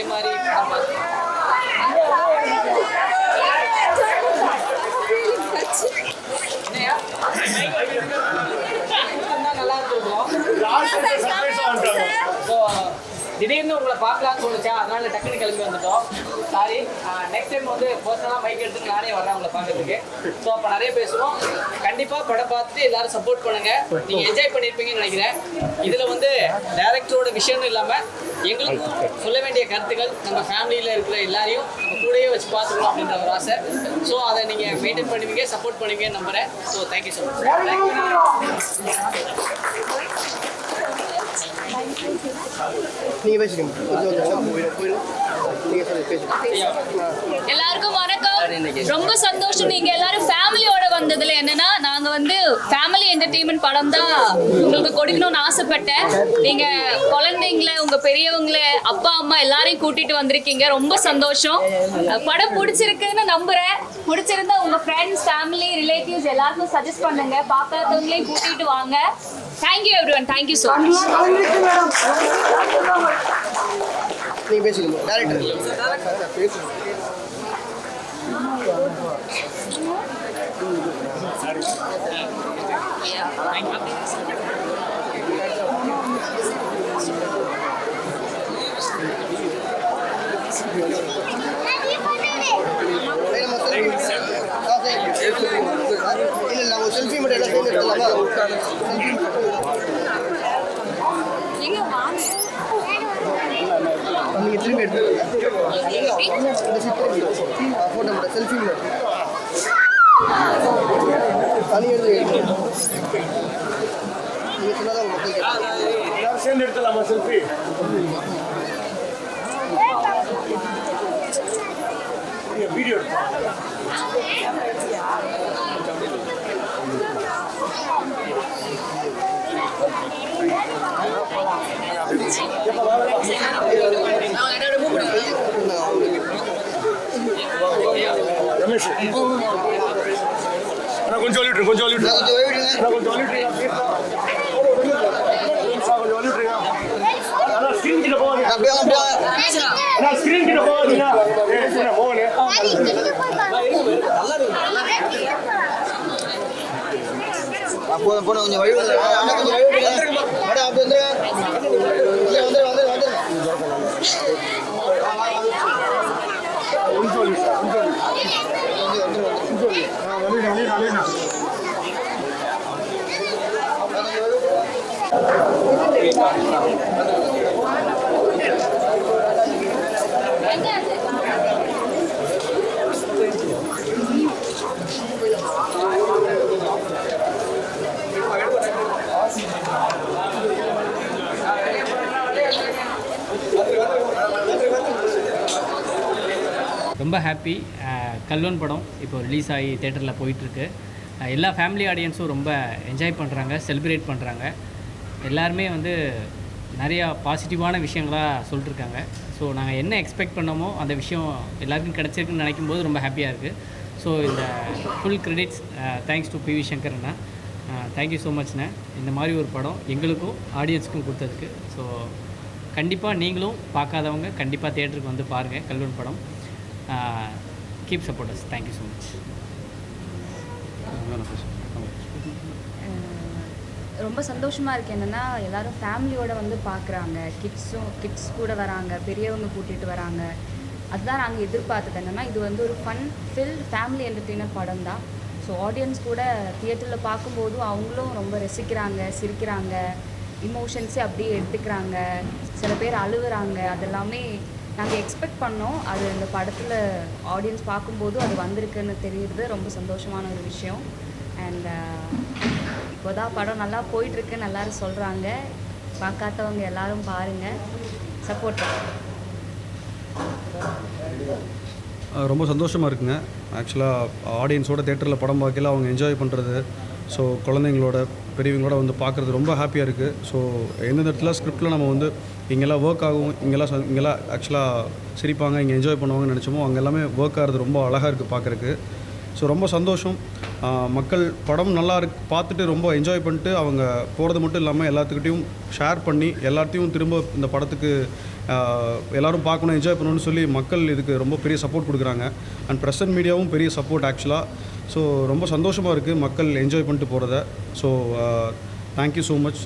அதே மாதிரி நல்லா இருக்கும் திடீர்னு உங்களை பார்க்கலாம்னு சொல்லிச்சா அதனால டக்குனு கிளம்பி வந்துட்டோம். சாரி நெக்ஸ்ட் டைம் வந்து பர்சனலாக மைக் எடுத்து நானே வரேன் உங்களை பார்க்கறதுக்கு. ஸோ அப்போ நிறைய பேசுவோம். கண்டிப்பாக படம் பார்த்துட்டு எல்லாரும் சப்போர்ட் பண்ணுங்க. நீங்கள் என்ஜாய் பண்ணியிருப்பீங்கன்னு நினைக்கிறேன். இதில் வந்து டேரக்டரோட விஷயம்னு இல்லாமல் எங்களுக்கும் சொல்ல வேண்டிய கருத்துக்கள் நம்ம ஃபேமிலியில் இருக்கிற எல்லாரையும் நம்ம கூடயே வச்சு பார்த்துக்கணும் அப்படின்ற ஒரு ஆசை. ஸோ அதை நீங்கள் மெயின்டைன் பண்ணுவீங்க சப்போர்ட் பண்ணுவீங்கன்னு நம்புகிறேன் ஸோ தேங்க்யூ ஸோ மச் சொல்லி பேசுங்க எல்லாருக்கும் வணக்கம். ரொம்ப சந்தோஷம். நீங்க எல்லாரும் ஃபேமிலியோட வந்ததுல என்னன்னா நாங்க வந்து ஃபேமிலி என்டர்டெயின்மெண்ட் படம் தான் உங்களுக்கு கொடுக்கணும்னு ஆசைப்பட்டேன். நீங்க குழந்தைங்கள உங்க பெரியவங்கள அப்பா அம்மா எல்லாரையும் கூட்டிட்டு வந்திருக்கீங்க. ரொம்ப சந்தோஷம். படம் பிடிச்சிருக்குன்னு நம்புறேன். பிடிச்சிருந்தா உங்க ஃப்ரெண்ட்ஸ் ஃபேமிலி ரிலேட்டிவ்ஸ் எல்லாருக்கும் சஜஸ்ட் பண்ணுங்க. பார்க்காதவங்களையும் கூட்டிட்டு வாங்க. Thank you everyone thank you so much நீங்கள் பேசுங்க டேரக்டர் பேசுங்க இல்லை இல்லை அவங்க செல்ஃபி மட்டும் எல்லாம் சேர்ந்து எடுத்துடலாமா நீங்கள் திரும்பி எடுத்துக்கோங்க ஃபோட்டோ மட்டும் செல்ஃபி மட்டும் தனி எடுத்து நீங்கள் மக்கள் சேர்ந்து எடுத்துலாமா செல்ஃபி வீடியோ நான் கொஞ்சம் சொல்லிட்டு கொஞ்சம் சொல்லிட்டு நான் கொஞ்சம் விடுங்க கொஞ்சம் ஸ்கிரீன் கிட்ட அப்படியே அப்படியே ஸ்கிரீன் கிட்ட போவாதீங்க ஏய் என்ன போன கொஞ்சம் வழி வந்து கொஞ்சம் வழி மேடம் அப்படி வந்துருங்க வந்துரு வந்துரு வந்துரு கொஞ்சம் சொல்லி கொஞ்சம் சொல்லி ஆ வந்து ரொம்ப ஹாப்பி கல்வன் படம் இப்போ ரிலீஸ் ஆகி தேட்டரில் போயிட்டுருக்கு. எல்லா ஃபேமிலி ஆடியன்ஸும் ரொம்ப என்ஜாய் பண்ணுறாங்க செலிப்ரேட் பண்ணுறாங்க எல்லாருமே வந்து நிறையா பாசிட்டிவான விஷயங்களாக சொல்லிட்டுருக்காங்க. ஸோ நாங்கள் என்ன எக்ஸ்பெக்ட் பண்ணோமோ அந்த விஷயம் எல்லாருக்கும் கிடச்சிருக்குன்னு நினைக்கும் போது ரொம்ப ஹாப்பியாக இருக்குது ஸோ இந்த full credits thanks to PV Shankar Anna. Thank you so மச்ண்ணே இந்த மாதிரி ஒரு படம் எங்களுக்கும் ஆடியன்ஸுக்கும் கொடுத்ததுக்கு. ஸோ கண்டிப்பாக நீங்களும் பார்க்காதவங்க கண்டிப்பாக தேட்டருக்கு வந்து பாருங்கள் கல்வன் படம். Keep supporters thank you so much ரொம்ப சந்தோஷமாக இருக்குது என்னென்னா எல்லாரும் ஃபேமிலியோட வந்து பார்க்குறாங்க கிட்ஸும் கிட்ஸ் கூட வராங்க. பெரியவங்க கூட்டிகிட்டு வராங்க. அதுதான் நாங்கள் எதிர்பார்த்தது. என்னென்னா இது வந்து ஒரு ஃபன் ஃபில் ஃபேமிலி என்டர்டெய்னர் படம் தான். ஸோ ஆடியன்ஸ் கூட தியேட்டரில் பார்க்கும்போது அவங்களும் ரொம்ப ரசிக்கிறாங்க சிரிக்கிறாங்க. இமோஷன்ஸே அப்படியே எடுத்துக்கிறாங்க. சில பேர் அழுகுறாங்க. அதெல்லாமே நாங்கள் எக்ஸ்பெக்ட் பண்ணோம். அது இந்த படத்தில் ஆடியன்ஸ் பார்க்கும்போது அது வந்திருக்குன்னு தெரியுறது ரொம்ப சந்தோஷமான ஒரு விஷயம். அண்ட் இப்போதான் படம் நல்லா போயிட்டுருக்குன்னு எல்லாரும் சொல்கிறாங்க பார்க்காதவங்க எல்லாரும் பாருங்கள் சப்போர்ட் ரொம்ப சந்தோஷமாக இருக்குங்க. ஆக்சுவலாக ஆடியன்ஸோட தேட்டரில் படம் பார்க்கல அவங்க என்ஜாய் பண்ணுறது ஸோ குழந்தைங்களோட பெரியவங்களோட வந்து பார்க்குறது ரொம்ப ஹாப்பியாக இருக்குது ஸோ எந்தெந்த இடத்துல ஸ்கிரிப்டில் நம்ம வந்து இங்கெல்லாம் ஒர்க் ஆகும் இங்கெல்லாம் இங்கெல்லாம் ஆக்சுவலாக சிரிப்பாங்க இங்கே என்ஜாய் பண்ணுவாங்கன்னு நினச்சோமோ அங்கே எல்லாமே ஒர்க் ஆகிறது ரொம்ப அழகாக இருக்குது பார்க்குறக்கு ஸோ ரொம்ப சந்தோஷம். மக்கள் படம் நல்லா இருக்கு பார்த்துட்டு ரொம்ப என்ஜாய் பண்ணிட்டு அவங்க போகிறது மட்டும் இல்லாமல் எல்லாத்துக்கிட்டையும் ஷேர் பண்ணி எல்லாத்தையும் திரும்ப இந்த படத்துக்கு எல்லோரும் பார்க்கணும் என்ஜாய் பண்ணணும்னு சொல்லி மக்கள் இதுக்கு ரொம்ப பெரிய சப்போர்ட் கொடுக்குறாங்க. அண்ட் ப்ரெசன்ட் மீடியாவும் பெரிய சப்போர்ட் ஆக்சுவலாக ஸோ ரொம்ப சந்தோஷமாக இருக்குது மக்கள் என்ஜாய் பண்ணிட்டு போகிறத so thank you so much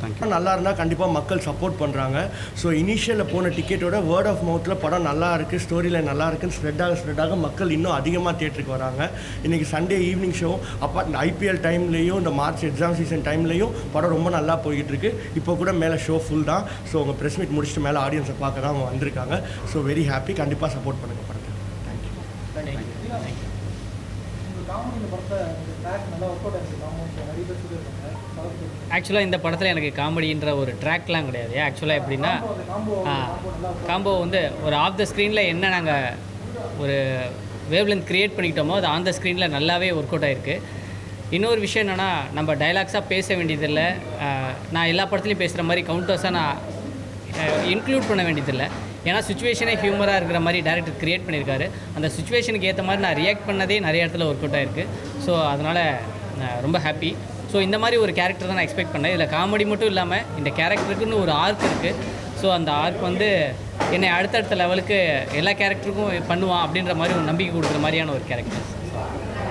thank you நல்லா இருந்தால் கண்டிப்பாக மக்கள் சப்போர்ட் பண்ணுறாங்க ஸோ இனிஷியலில் போன டிக்கெட்டோட வேர்ட் ஆஃப் மவுத்தில் படம் நல்லா இருக்குது ஸ்டோரியில் நல்லா இருக்குன்னு ஸ்ப்ரெட் ஆக ஸ்ப்ரெட் ஆக மக்கள் இன்னும் அதிகமாக தேட்டருக்கு வராங்க. இன்றைக்கி சண்டே ஈவினிங் ஷோ அப்போ இந்த ஐபிஎல் டைம்லேயும் இந்த மார்ச் எக்ஸாம் சீசன் டைம்லேயும் படம் ரொம்ப நல்லா போய்கிட்டுருக்கு இப்போ கூட மேலே ஷோ ஃபுல் தான். ஸோ உங்கள் ப்ரெஸ் மீட் முடிச்சுட்டு மேலே ஆடியன்ஸை பார்க்க தான் அவங்க வந்திருக்காங்க. ஸோ வெரி ஹாப்பி கண்டிப்பாக சப்போர்ட் பண்ணுங்கள் ஆக்சுவலாக இந்த படத்தில் எனக்கு காமெடின்ற ஒரு ட்ராக்லாம் கிடையாது. ஆக்சுவலாக எப்படின்னா காம்போ வந்து ஒரு ஆஃப் த ஸ்க்ரீனில் என்ன நாங்கள் ஒரு வேவ்லென்த் க்ரியேட் பண்ணிக்கிட்டோமோ அது ஆன் த ஸ்க்ரீனில் நல்லாவே ஒர்க் அவுட் ஆயிருக்கு. இன்னொரு விஷயம் என்னென்னா நம்ம டைலாக்ஸாக பேச வேண்டியதில்லை. நான் எல்லா படத்துலையும் பேசுகிற மாதிரி கவுண்டர்ஸாக நான் இன்க்ளூட் பண்ண வேண்டியதில்லை. ஏன்னா சுச்சுவேஷனே ஹியூமராக இருக்கிற மாதிரி டேரக்டர் க்ரியேட் பண்ணியிருக்காரு. அந்த சுச்சுவேஷனுக்கு ஏற்ற மாதிரி நான் ரியாக்ட் பண்ணதே நிறைய இடத்துல ஒர்க் அவுட் ஆயிருக்கு. ஸோ அதனால் நான் ரொம்ப ஹாப்பி ஸோ இந்த மாதிரி ஒரு கேரக்டர் தான் நான் எக்ஸ்பெக்ட் பண்ணேன். இதில் காமெடி மட்டும் இல்லாமல் இந்த கேரக்டருக்குன்னு ஒரு ஆர்க் இருக்குது ஸோ அந்த ஆர்க் வந்து என்னை அடுத்தடுத்த லெவலுக்கு எல்லா கேரக்டருக்கும் பண்ணுவான் அப்படின்ற மாதிரி ஒரு நம்பிக்கை கொடுக்குற மாதிரியான ஒரு கேரக்டர்